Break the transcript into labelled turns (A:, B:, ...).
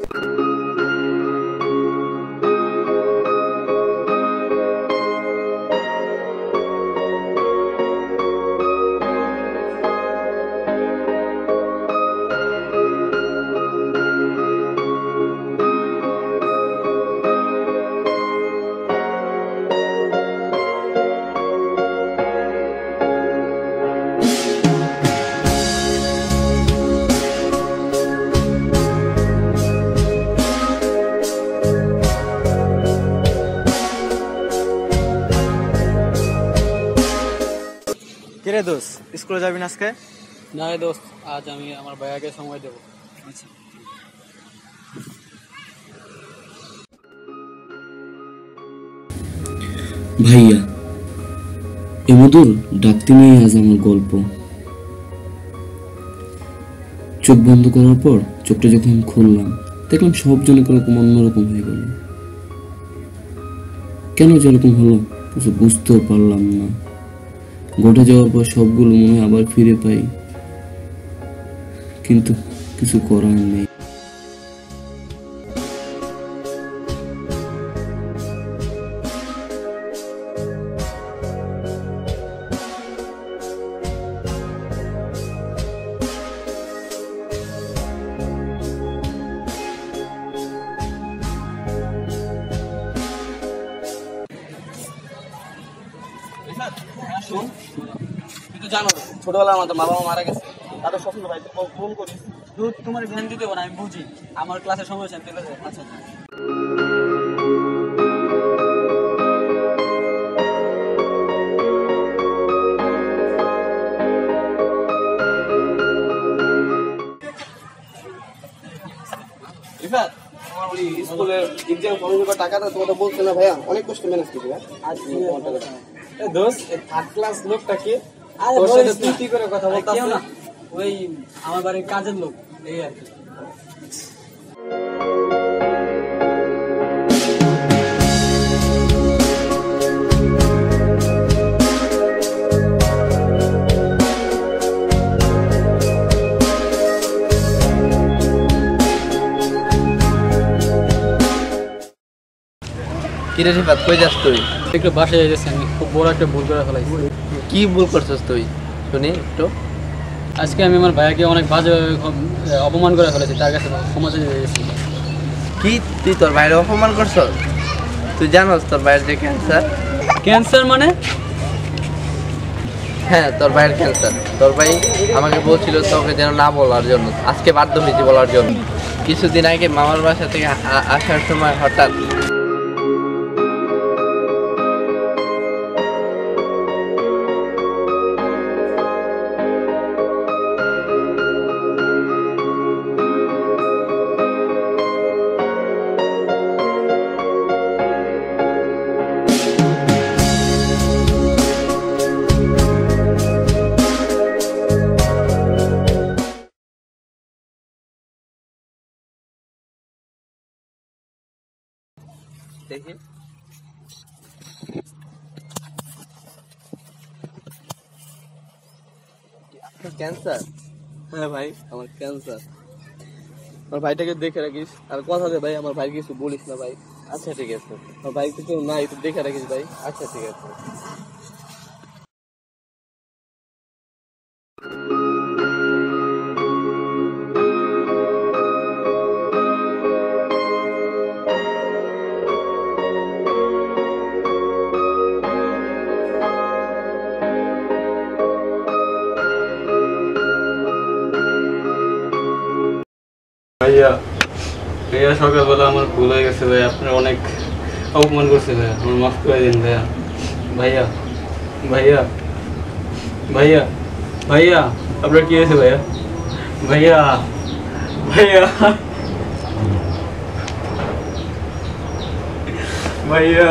A: Thank you. কিরে দোষ স্কুলে যাবি না আজকে?
B: না রে দোস্ত আজ আমি আমার ভাইয়াকে সময় দেবো।
A: আচ্ছা।
C: ভাইয়া এমদুর ডাকতে নিয়ে আজ আমার গল্প। চোখ বন্ধ করার পর চোখটা যখন খুললাম দেখলাম সব জন এরকম অন্যরকম হয়ে গেল। কেন যেরকম হলো কিছু বুঝতেও পারলাম না। ঘটে যাওয়ার পর সবগুলো মনে আবার ফিরে পাই। কিন্তু কিছু করার নেই।
B: তুই তো জানো ছোটবেলায় আমাদের বাবা মারা গেছে। তাদের স্বপ্ন ভাই ফোন করিস তুই তোমার ধ্যান দিতে না আমি বুঝি। আমার ক্লাসের সময় হচ্ছে আমি আচ্ছা আচ্ছা।
D: রিফাত স্কুলের এক্সাম ফর্ম টাকাটা তোমাদের বলছে না ভাইয়া অনেক কষ্ট ম্যানেজ করছি ভাই
B: আজ
D: দোস্ত থার্ড ক্লাস লোকটা কি?
B: আরে
D: তোর সাথে তুই কি করে কথা
B: আরে
D: বলতাছিস?
B: না। ওই আমার বাড়ির কাজের লোক এই আর কি।
E: কিরে রিফাত কই যাস তুই?
B: একটু বাসায় যাইতেছি আমি খুব বড় একটা ভুল করে ফেলাইছি।
E: কি ভুল করছিস তুই? শুনি একটু।
B: আজকে আমি আমার ভাইয়াকে অনেক বাজে অপমান করে ফেলেছি তার কাছে ক্ষমা চেয়ে গেছি
E: কি? তুই তোর বাইরে অপমান করছ? তুই জানোস তোর বাইরে যে ক্যান্সার
B: ক্যান্সার মানে?
E: হ্যাঁ তোর ভাইয়ের ক্যান্সার তোর ভাই আমাকে বলছিল তোকে যেন না বলার জন্য আজকে বাধ্য হয়েছি বলার জন্য। কিছুদিন আগে মামার বাসা থেকে আসার সময় হঠাৎ দেখি ক্যান্সার
D: হ্যাঁ ভাই আমার ক্যান্সার আমার ভাইটাকে দেখে রাখিস আর কথা দে ভাই আমার ভাই কিছু বলিস না ভাই
E: আচ্ছা ঠিক আছে
D: আমার ভাই কিছু না একটু দেখে রাখিস ভাই
E: আচ্ছা ঠিক আছে
B: ভাইয়া। ভাইয়া সকালবেলা আমার ভুল হয়ে গেছে ভাই আপনার অনেক অপমান করছে ভাইয়া। আমার মাফ করে দিন ভাইয়া। ভাইয়া ভাইয়া ভাইয়া ভাইয়া, আপনার কি হয়েছে ভাইয়া? ভাইয়া ভাইয়া ভাইয়া।